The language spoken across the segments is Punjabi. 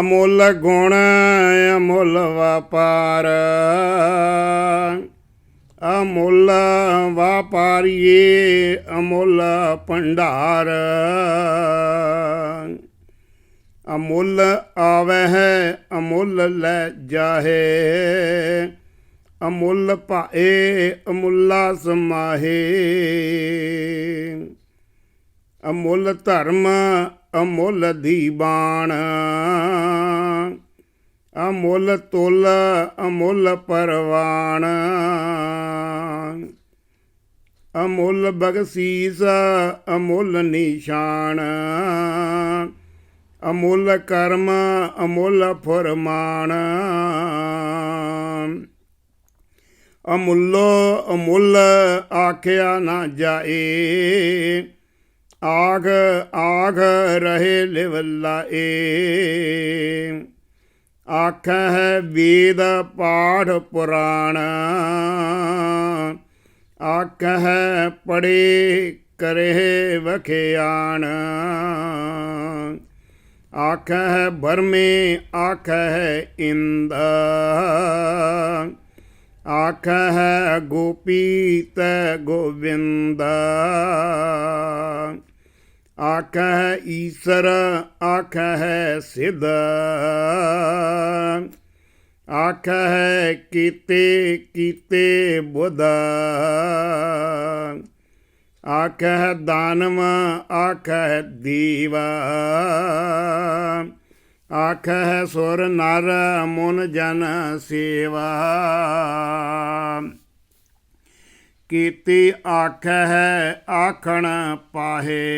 ਅਮੁੱਲ ਗੁਣ, ਅਮੁੱਲ ਵਪਾਰ। ਅਮੁੱਲ ਵਪਾਰੀਏ, ਅਮੁੱਲ ਭੰਡਾਰ। ਅਮੁੱਲ ਆਵਹਿ, ਅਮੁੱਲ ਲੈ ਜਾਹੇ। ਅਮੁੱਲ ਭਾਏ, ਅਮੁੱਲਾ ਸਮਾਹੇ। ਅਮੁੱਲ ਧਰਮ ਅਮੁੱਲ ਦੀਬਾਨ ਅਮੁੱਲ ਤੁਲ, ਅਮੁੱਲ ਪਰਵਾਨ ਅਮੁੱਲ ਬਖਸ਼ੀਸ, ਅਮੁੱਲ ਨਿਸ਼ਾਨ। ਅਮੁੱਲ ਕਰਮ, ਅਮੁੱਲ ਫਰਮਾਨ। ਅਮੁੱਲੋ ਅਮੁੱਲ ਆਖਿਆ ਨਾ ਜਾਏ। ਆਗ ਆਗ ਰਹੇ ਲਿਵ ਲਾਏ ਆਖੈ ਵੇਦ ਪਾਠ ਪੁਰਾਣ। ਆਖੈ ਪੜੇ ਕਰੇ ਵਖਿਆਣ। ਆਖੈ ਹੈ ਬਰਮੇ ਆਖੈ ਇੰਦ। ਆਖੈ ਗੋਪੀ ਤੈ ਗੋਵਿੰਦ। ਆਖੈ ਈਸਰ ਆਖੈ ਸਿਧ। ਆਖੈ ਕੀਤੇ ਕੀਤੇ ਬੁੱਧ। ਆਖੈ ਦਾਨਵ ਆਖੈ ਦੀਵਾ। ਆਖੈ ਸੁਰ ਨਰ, ਮਨ ਜਨ ਸੇਵਾ। ਕੀਤੀ ਆਖੈ ਆਖਣ ਪਾਹੇ।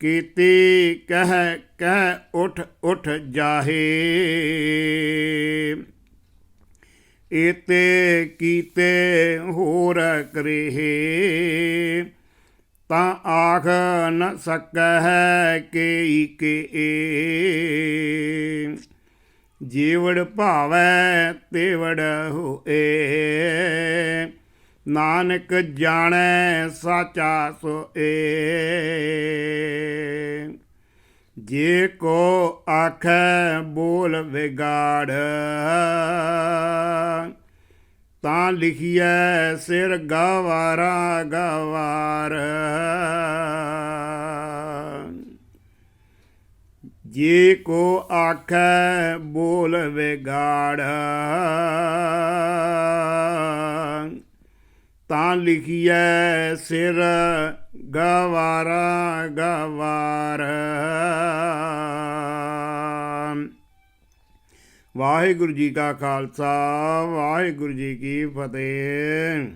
ਕੀਤੀ ਕਹਿ ਕਹਿ ਉਠ ਉਠ ਜਾਹੇ। ਇਤੇ ਕੀਤੇ ਹੋਰ ਕਰੇਹੇ। ਤਾਂ ਆਖ ਨ ਸਕੈ ਕੇ ਕੇ ਜੀਵੜ ਭਾਵੈ, ਤੇਵੜ ਹੋਏ। ਨਾਨਕ ਜਾਣੈ ਸਾਚਾ ਏ। ਜੇ ਕੋ ਆਖੈ ਬੋਲ ਵਿਗਾੜ, ਤਾਂ ਲਿਖੀਐ ਸਿਰ ਗਵਾਰਾ ਗਵਾਰ। ਜੇ ਕੋ ਆਖੈ ਬੋਲ ਵਿਗਾੜ ਤਾਂ ਲਿਖੀਐ ਸਿਰ ਗਵਾਰਾ ਗਵਾਰ। ਵਾਹਿਗੁਰੂ ਜੀ ਕਾ ਖਾਲਸਾ ਵਾਹਿਗੁਰੂ ਜੀ ਕੀ ਫਤਿਹ।